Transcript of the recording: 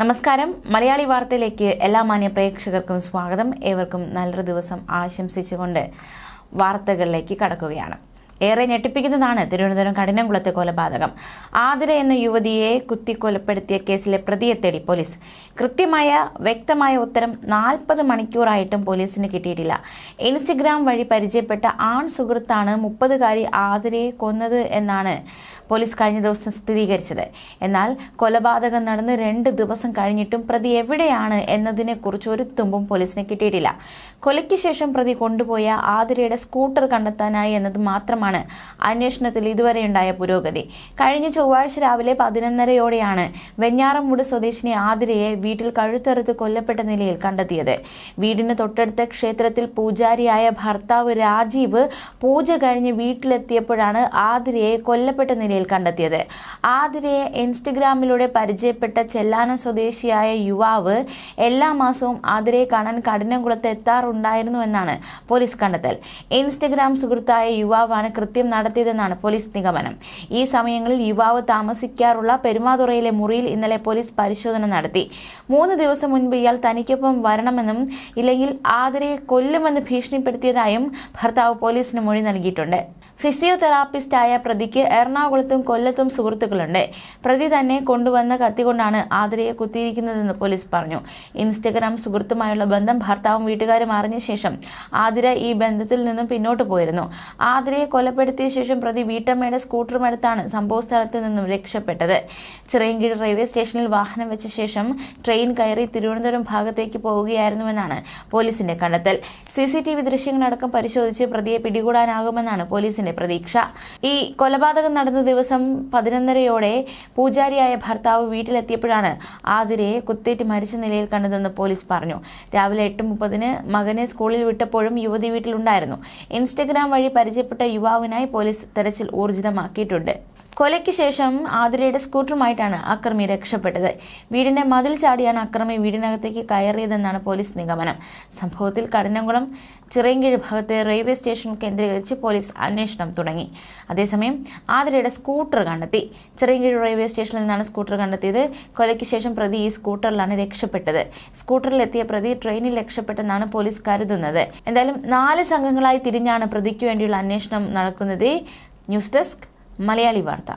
നമസ്കാരം. മലയാളി വാർത്തയിലേക്ക് എല്ലാ മാന്യ പ്രേക്ഷകർക്കും സ്വാഗതം. ഏവർക്കും നല്ലൊരു ദിവസം ആശംസിച്ചുകൊണ്ട് വാർത്തകളിലേക്ക് കടക്കുകയാണ്. ഏറെ ഞെട്ടിപ്പിക്കുന്നതാണ് തിരുവനന്തപുരം കഠിനംകുളത്തെ കൊലപാതകം. ആതിര എന്ന യുവതിയെ കുത്തിക്കൊലപ്പെടുത്തിയ കേസിലെ പ്രതിയെ തേടി പോലീസ്. കൃത്യമായ വ്യക്തമായ ഉത്തരം നാൽപ്പത് മണിക്കൂറായിട്ടും പോലീസിന് കിട്ടിയിട്ടില്ല. ഇൻസ്റ്റഗ്രാം വഴി പരിചയപ്പെട്ട ആൺ സുഹൃത്താണ് മുപ്പതുകാരി ആതിരയെ കൊന്നത് എന്നാണ് പോലീസ് കഴിഞ്ഞ ദിവസം സ്ഥിരീകരിച്ചത്. എന്നാൽ കൊലപാതകം നടന്ന് രണ്ട് ദിവസം കഴിഞ്ഞിട്ടും പ്രതി എവിടെയാണ് എന്നതിനെക്കുറിച്ച് ഒരു തുമ്പും പോലീസിന് കിട്ടിയിട്ടില്ല. കൊലയ്ക്ക് ശേഷം പ്രതി കൊണ്ടുപോയ ആതിരയുടെ സ്കൂട്ടർ കണ്ടെത്താനായി എന്നത് മാത്രമാണ് അന്വേഷണത്തിൽ ഇതുവരെയുണ്ടായ പുരോഗതി. കഴിഞ്ഞ ചൊവ്വാഴ്ച രാവിലെ പതിനൊന്നരയോടെയാണ് വെഞ്ഞാറമൂട് സ്വദേശിനി ആതിരയെ വീട്ടിൽ കഴുത്തറുത്ത് കൊല്ലപ്പെട്ട നിലയിൽ കണ്ടെത്തിയത്. വീടിന് തൊട്ടടുത്ത ക്ഷേത്രത്തിൽ പൂജാരിയായ ഭർത്താവ് രാജീവ് പൂജ കഴിഞ്ഞ് വീട്ടിലെത്തിയപ്പോഴാണ് ആതിരയെ കൊല്ലപ്പെട്ട നിലയിൽ കണ്ടെത്തിയത്. ആതിരയെ ഇൻസ്റ്റഗ്രാമിലൂടെ പരിചയപ്പെട്ട ചെല്ലാനം സ്വദേശിയായ യുവാവ് എല്ലാ മാസവും ആതിരയെ കാണാൻ കഠിനകുളത്ത് എത്താറുണ്ടായിരുന്നു എന്നാണ് പോലീസ് കണ്ടെത്തൽ. ഇൻസ്റ്റഗ്രാം സുഹൃത്തായ യുവാവാണ് കൃത്യം നടത്തിയതെന്നാണ് പോലീസ് നിഗമനം. ഈ സമയങ്ങളിൽ യുവാവ് താമസിക്കാറുള്ള പെരുമാതുറയിലെ മുറിയിൽ ഇന്നലെ പോലീസ് പരിശോധന നടത്തി. മൂന്ന് ദിവസം മുൻപ് ഇയാൾ തനിക്കൊപ്പം വരണമെന്നും ഇല്ലെങ്കിൽ ആതിരയെ കൊല്ലുമെന്ന് ഭീഷണിപ്പെടുത്തിയതായും ഭർത്താവ് പോലീസിന് മൊഴി നൽകിയിട്ടുണ്ട്. ഫിസിയോതെറാപ്പിസ്റ്റായ പ്രതിക്ക് എറണാകുളത്തും കൊല്ലത്തും സുഹൃത്തുക്കളുണ്ട്. പ്രതി തന്നെ കൊണ്ടുവന്ന കത്തികൊണ്ടാണ് ആതിരയെ കുത്തിയിരിക്കുന്നതെന്ന് പോലീസ് പറഞ്ഞു. ഇൻസ്റ്റഗ്രാം സുഹൃത്തുമായുള്ള ബന്ധം ഭർത്താവും വീട്ടുകാരും അറിഞ്ഞ ശേഷം ആതിര ഈ ബന്ധത്തിൽ നിന്നും പിന്നോട്ട് പോയിരുന്നു. ആതിരയെ കൊലപ്പെടുത്തിയ ശേഷം പ്രതി വീട്ടമ്മയുടെ സ്കൂട്ടറുമെടുത്താണ് സംഭവ സ്ഥലത്ത് നിന്നും രക്ഷപ്പെട്ടത്. ചിറയൻകീഴ് റെയിൽവേ സ്റ്റേഷനിൽ വാഹനം വെച്ച ശേഷം ട്രെയിൻ കയറി തിരുവനന്തപുരം ഭാഗത്തേക്ക് പോവുകയായിരുന്നുവെന്നാണ് പോലീസിന്റെ കണ്ടെത്തൽ. സി സി ടി വി ദൃശ്യങ്ങളടക്കം പരിശോധിച്ച് പ്രതിയെ പിടികൂടാനാകുമെന്നാണ് പോലീസിന്റെ പ്രതീക്ഷ. ഈ കൊലപാതകം നടന്ന ദിവസം പതിനൊന്നരയോടെ പൂജാരിയായ ഭർത്താവ് വീട്ടിലെത്തിയപ്പോഴാണ് ആതിരയെ കുത്തേറ്റ് മരിച്ച നിലയിൽ കണ്ടതെന്ന് പോലീസ് പറഞ്ഞു. രാവിലെ എട്ട് മുപ്പതിന് മകനെ സ്കൂളിൽ വിട്ടപ്പോഴും യുവതി വീട്ടിലുണ്ടായിരുന്നു. ഇൻസ്റ്റഗ്രാം വഴി പരിചയപ്പെട്ട യുവാവിനായി പോലീസ് തെരച്ചിൽ ഊർജിതമാക്കിയിട്ടുണ്ട് കൊലയ്ക്ക് ശേഷം ആതിരയുടെ സ്കൂട്ടറുമായിട്ടാണ് അക്രമി രക്ഷപ്പെട്ടത്. വീടിന്റെ മതിൽ ചാടിയാണ് അക്രമി വീടിനകത്തേക്ക് കയറിയതെന്നാണ് പോലീസ് നിഗമനം. സംഭവത്തിൽ കടനംകുളം ചിറയൻകീഴ് ഭാഗത്തെ റെയിൽവേ സ്റ്റേഷൻ കേന്ദ്രീകരിച്ച് പോലീസ് അന്വേഷണം തുടങ്ങി. അതേസമയം ആതിരയുടെ സ്കൂട്ടർ കണ്ടെത്തി. ചിറയൻകീഴ് റെയിൽവേ സ്റ്റേഷനിൽ നിന്നാണ് സ്കൂട്ടർ കണ്ടെത്തിയത്. കൊലയ്ക്ക് ശേഷം പ്രതി ഈ സ്കൂട്ടറിലാണ് രക്ഷപ്പെട്ടത്. സ്കൂട്ടറിലെത്തിയ പ്രതി ട്രെയിനിൽ രക്ഷപ്പെട്ടെന്നാണ് പോലീസ് കരുതുന്നത്. എന്തായാലും നാല് സംഘങ്ങളായി തിരിഞ്ഞാണ് പ്രതിക്ക് വേണ്ടിയുള്ള അന്വേഷണം നടക്കുന്നത്. ന്യൂസ് ഡെസ്ക് മലയാളി വാർത്ത